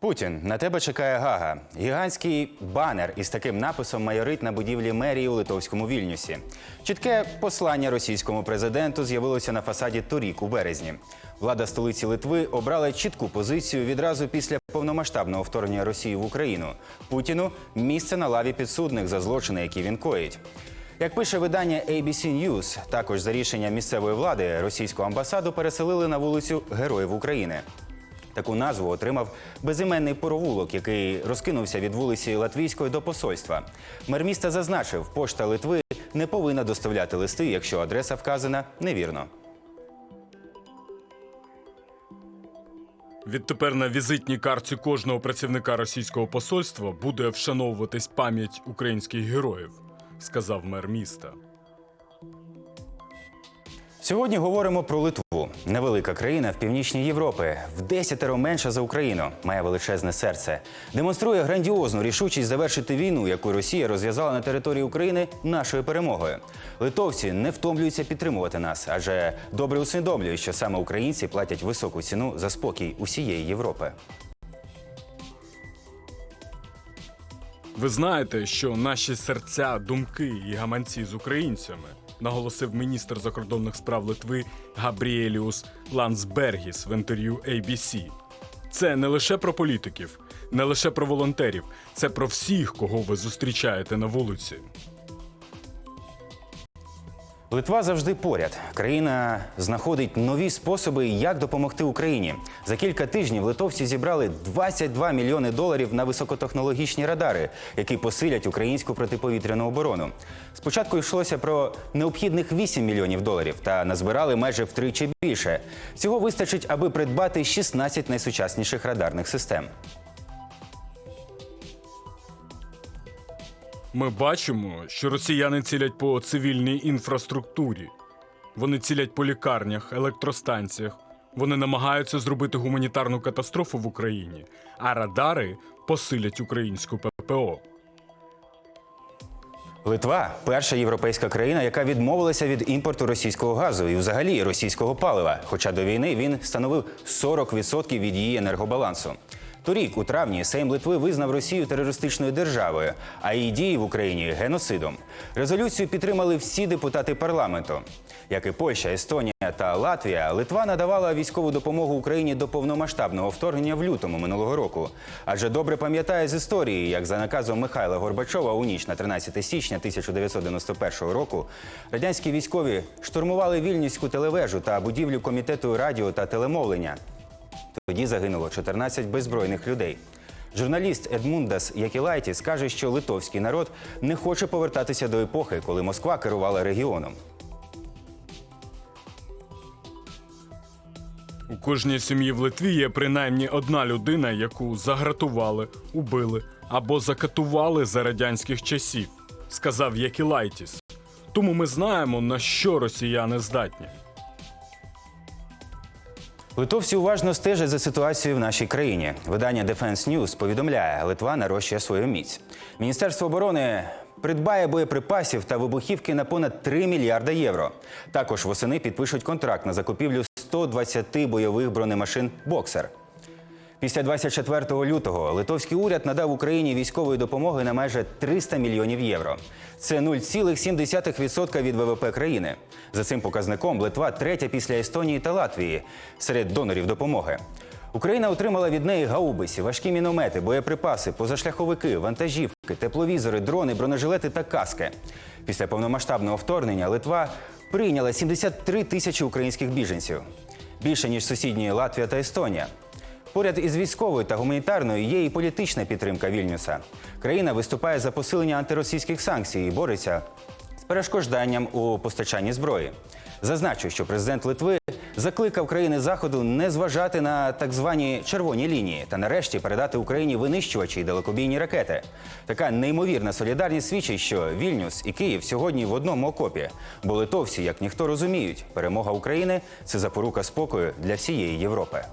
Путін на тебе чекає Гага. Гігантський банер із таким написом майорить на будівлі мерії у литовському Вільнюсі. Чітке послання російському президенту з'явилося на фасаді торік у березні. Влада столиці Литви обрала чітку позицію відразу після повномасштабного вторгнення Росії в Україну. Путіну місце на лаві підсудних за злочини, які він коїть. Як пише видання ABC News, також за рішенням місцевої влади російську амбасаду переселили на вулицю Героїв України. Таку назву отримав безіменний провулок, який розкинувся від вулиці Латвійської до посольства. Мер міста зазначив, пошта Литви не повинна доставляти листи, якщо адреса вказана невірно. Відтепер на візитній картці кожного працівника російського посольства буде вшановуватись пам'ять українських героїв, сказав мер міста. Сьогодні говоримо про Литву. Невелика країна в північній Європі, в десятеро менша за Україну, має величезне серце. Демонструє грандіозну рішучість завершити війну, яку Росія розв'язала на території України нашою перемогою. Литовці не втомлюються підтримувати нас, адже добре усвідомлюють, що саме українці платять високу ціну за спокій усієї Європи. Ви знаєте, що наші серця, думки і гаманці з українцями, наголосив міністр закордонних справ Литви Габріеліус Лансбергіс в інтерв'ю ABC. Це не лише про політиків, не лише про волонтерів, це про всіх, кого ви зустрічаєте на вулиці. Литва завжди поряд. Країна знаходить нові способи, як допомогти Україні. За кілька тижнів литовці зібрали 22 мільйони доларів на високотехнологічні радари, які посилять українську протиповітряну оборону. Спочатку йшлося про необхідних 8 мільйонів доларів, та назбирали майже втричі більше. Цього вистачить, аби придбати 16 найсучасніших радарних систем. Ми бачимо, що росіяни цілять по цивільній інфраструктурі. Вони цілять по лікарнях, електростанціях. Вони намагаються зробити гуманітарну катастрофу в Україні, а радари посилять українську ППО. Литва перша європейська країна, яка відмовилася від імпорту російського газу і взагалі російського палива. Хоча до війни він становив 40% від її енергобалансу. Торік, у травні, Сейм Литви визнав Росію терористичною державою, а її дії в Україні геноцидом. Резолюцію підтримали всі депутати парламенту. Як і Польща, Естонія та Латвія, Литва надавала військову допомогу Україні до повномасштабного вторгнення в лютому минулого року. Адже добре пам'ятає з історії, як за наказом Михайла Горбачова у ніч на 13 січня 1991 року радянські військові штурмували вільнюську телевежу та будівлю комітету радіо та телемовлення. Тоді загинуло 14 беззбройних людей. Журналіст Едмундас Якілайтіс каже, що литовський народ не хоче повертатися до епохи, коли Москва керувала регіоном. У кожній сім'ї в Литві є принаймні одна людина, яку загратували, убили або закатували за радянських часів, сказав Якілайтіс. Тому ми знаємо, на що росіяни здатні. Литовці уважно стежать за ситуацією в нашій країні. Видання Defense News повідомляє, Литва нарощує свою міць. Міністерство оборони придбає боєприпасів та вибухівки на понад 3 мільярда євро. Також восени підпишуть контракт на закупівлю 120 бойових бронемашин Боксер. Після 24 лютого литовський уряд надав Україні військової допомоги на майже 300 мільйонів євро. Це 0,7% від ВВП країни. За цим показником Литва третя після Естонії та Латвії серед донорів допомоги. Україна отримала від неї гаубиці, важкі міномети, боєприпаси, позашляховики, вантажівки, тепловізори, дрони, бронежилети та каски. Після повномасштабного вторгнення Литва прийняла 73 тисячі українських біженців. Більше ніж сусідні Латвія та Естонія. Поряд із військовою та гуманітарною є і політична підтримка Вільнюса. Країна виступає за посилення антиросійських санкцій і бореться з перешкоджанням у постачанні зброї. Зазначу, що президент Литви закликав країни заходу не зважати на так звані червоні лінії та нарешті передати Україні винищувачі й далекобійні ракети. Така неймовірна солідарність свідчить, що Вільнюс і Київ сьогодні в одному окопі, бо литовці, як ніхто розуміють, перемога України це запорука спокою для всієї Європи.